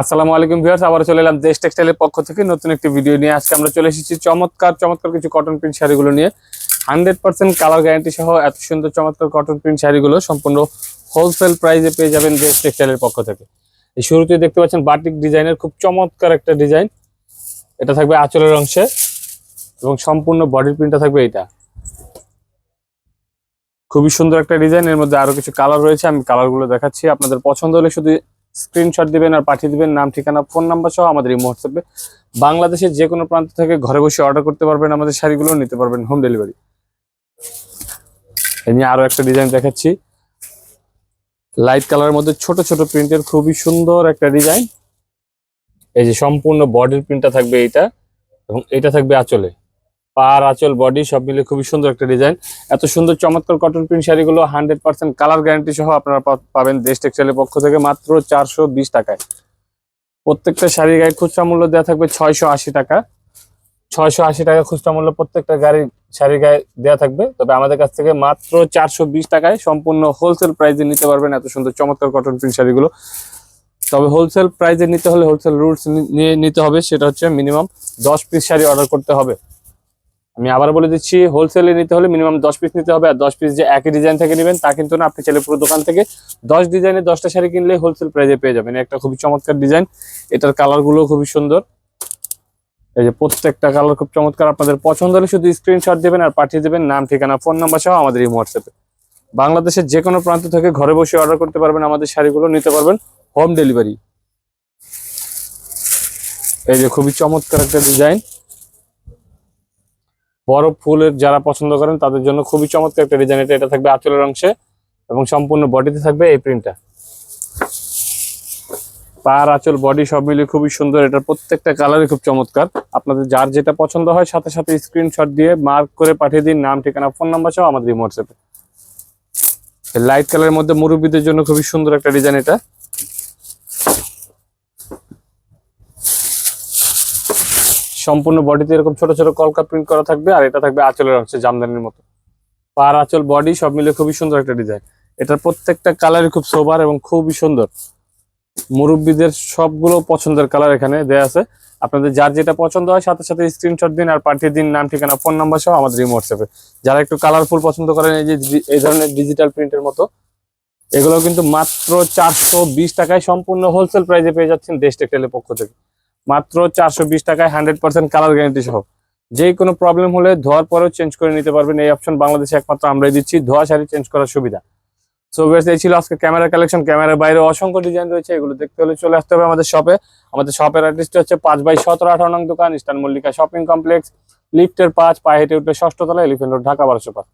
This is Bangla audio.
আসসালামু আলাইকুম ভিউয়ার্স আবার চলে এলাম দেশ টেক্সটাইলের পক্ষ থেকে নতুন একটি ভিডিও নিয়ে। আজকে আমরা চলে এসেছি চমৎকার চমৎকার কিছু কটন প্রিন্ট শাড়িগুলো নিয়ে। হান্ড্রেড পার্সেন্ট কালার গ্যারান্টি সহ এত সুন্দর, চমৎকার কটন প্রিন্ট শাড়িগুলো সম্পূর্ণ হোলসেল প্রাইসে পেয়ে যাবেন দেশ টেক্সটাইলের পক্ষ থেকে। এই শুরুতে দেখতে পাচ্ছেন বাটিক ডিজাইনের খুব চমৎকার একটা ডিজাইন এটা থাকবে আঁচলের অংশে এবং সম্পূর্ণ বডির প্রিন্টটা থাকবে এটা খুবই সুন্দর একটা ডিজাইন এর মধ্যে আরও কিছু কালার রয়েছে, আমি কালারগুলো দেখাচ্ছি। আপনাদের পছন্দ হলে শুধু স্ক্রিনশট দিবেন আর পাঠিয়ে দিবেন নাম, ঠিকানা, ফোন নাম্বার সহ আমাদের এই হোয়াটসঅ্যাপে বাংলাদেশের যে কোনো প্রান্ত থেকে ঘরে বসে অর্ডার করতে পারবেন, আমাদের শাড়িগুলো নিতে পারবেন হোম ডেলিভারি এই নিয়ে আরও একটা ডিজাইন দেখাচ্ছি। লাইট কালারের মধ্যে ছোট ছোট প্রিন্টের খুবই সুন্দর একটা ডিজাইন এই যে সম্পূর্ণ বডির প্রিন্টটা থাকবে এইটা এবং এটা থাকবে আঁচলে। পার আঁচল বডি সব মিলে খুবই সুন্দর একটা ডিজাইন এত সুন্দর চমৎকার কটন প্রিন্ট শাড়িগুলো হান্ড্রেড পার্সেন্ট কালার গ্যারান্টি সহ আপনারা পাবেন দেশ টেক্সটাইলের পক্ষ থেকে মাত্র চারশো বিশ টাকায়। প্রত্যেকটা শাড়ির গায়ে খুচরা মূল্য দেওয়া থাকবে ছয়শো আশি টাকা। ছয়শো আশি টাকা খুচরা মূল্য প্রত্যেকটা গাড়ি শাড়ির গায়ে দেওয়া থাকবে। তবে আমাদের কাছ থেকে মাত্র চারশো বিশ টাকায় সম্পূর্ণ হোলসেল প্রাইসে নিতে পারবেন এত সুন্দর চমৎকার কটন প্রিন্ট শাড়িগুলো। তবে হোলসেল প্রাইসে নিতে হলে হোলসেল রুলস নিয়ে নিতে হবে, সেটা হচ্ছে মিনিমাম দশ পিস শাড়ি অর্ডার করতে হবে। আমি আবার বলে দিচ্ছি হোলসেলে নিতে হলে মিনিমাম দশ পিস নিতে হবে। আর দশ পিস যে একই ডিজাইন থেকে নেবেন, তা কিন্তু না, আপনি চাইলে পুরো দোকান থেকে দশ ডিজাইনের দশটা শাড়ি কিনলে হোলসেল প্রাইজে পেয়ে যাবেন। একটা খুবই চমৎকার ডিজাইন এটার কালারগুলো খুবই সুন্দর। এই যে প্রত্যেকটা কালার খুব চমৎকার। আপনাদের পছন্দ হলে শুধু স্ক্রিনশট দেবেন আর পাঠিয়ে দেবেন। নাম, ঠিকানা ফোন নাম্বার সহ আমাদের এই হোয়াটসঅ্যাপে বাংলাদেশের যে কোনো প্রান্ত থেকে ঘরে বসে অর্ডার করতে পারবেন আমাদের শাড়িগুলো। নিতে পারবেন হোম ডেলিভারি এই যে খুবই চমৎকার একটা ডিজাইন বড় ফুলের যারা পছন্দ করেন, তাদের জন্য খুবই চমৎকার একটা ডিজাইন এটা এটা থাকবে আঁচলের অংশে এবং সম্পূর্ণ বডিতে থাকবে এই প্রিন্টটা পার আঁচল বডি সব মিলিয়ে খুবই সুন্দর। এটার প্রত্যেকটা কালারই খুব চমৎকার। আপনাদের যার যেটা পছন্দ হয়, সাথে সাথে স্ক্রিনশট দিয়ে মার্ক করে পাঠিয়ে দিন। নাম, ঠিকানা ফোন নাম্বার সহ আমাদের হোয়াটসঅ্যাপে লাইট কালারের মধ্যে মুরব্বীদের জন্য খুবই সুন্দর একটা ডিজাইন এটা। সম্পূর্ণ বডিতে এরকম ছোট ছোট কলকা প্রিন্ট করা থাকবে, আর এটা থাকবে আঁচলের অংশে, জামদানির মতো। পার আঁচল বডি সব মিলে খুবই সুন্দর একটা ডিজাইন এটার প্রত্যেকটা কালারই খুব সোবার এবং খুবই সুন্দর। মুরব্বীদের সবগুলো পছন্দের কালার এখানে দেয়া আছে। আপনাদের যার যেটা পছন্দ হয়, সাথে সাথে স্ক্রিনশট দিন আর পাঠিয়ে দিন নাম, ঠিকানা ফোন নাম্বার সহ আমাদের এই হোয়াটসঅ্যাপে যারা একটু কালারফুল পছন্দ করেন, এই যে এই ধরনের ডিজিটাল প্রিন্টের মতো, এগুলো কিন্তু মাত্র চারশো বিশ টাকায় সম্পূর্ণ হোলসেল প্রাইসে পেয়ে যাচ্ছেন দেশ টেক্সটাইলের পক্ষ থেকে। মাত্র চারশো বিশ টাকায় হান্ড্রেড পার্সেন্ট কালার গ্যারান্টি সহ। যে কোনো প্রবলেম হলে ধোয়ার পরেও চেঞ্জ করে নিতে পারবেন। এই অপশন বাংলাদেশে একমাত্র আমরাই দিচ্ছি। ধোয়া শাড়ি চেঞ্জ করার সুবিধা। সো বেশ এই ছিল আজকে ক্যামেরা কালেকশন ক্যামেরার বাইরে অসংখ্য ডিজাইন রয়েছে। এগুলো দেখতে হলে চলে আসতে হবে আমাদের শপে আমাদের শপের অ্যাড্রেসটি হচ্ছে পাঁচ বাই সতেরো আঠারো নং দোকান, ইস্টার্ন মল্লিকা শপিং কমপ্লেক্স লিফটের পাঁচ, পায়ে হেঁটে উঠে ষষ্ঠ তলা এলিফেন্ট রোড ঢাকা বারোশো পাঁচ।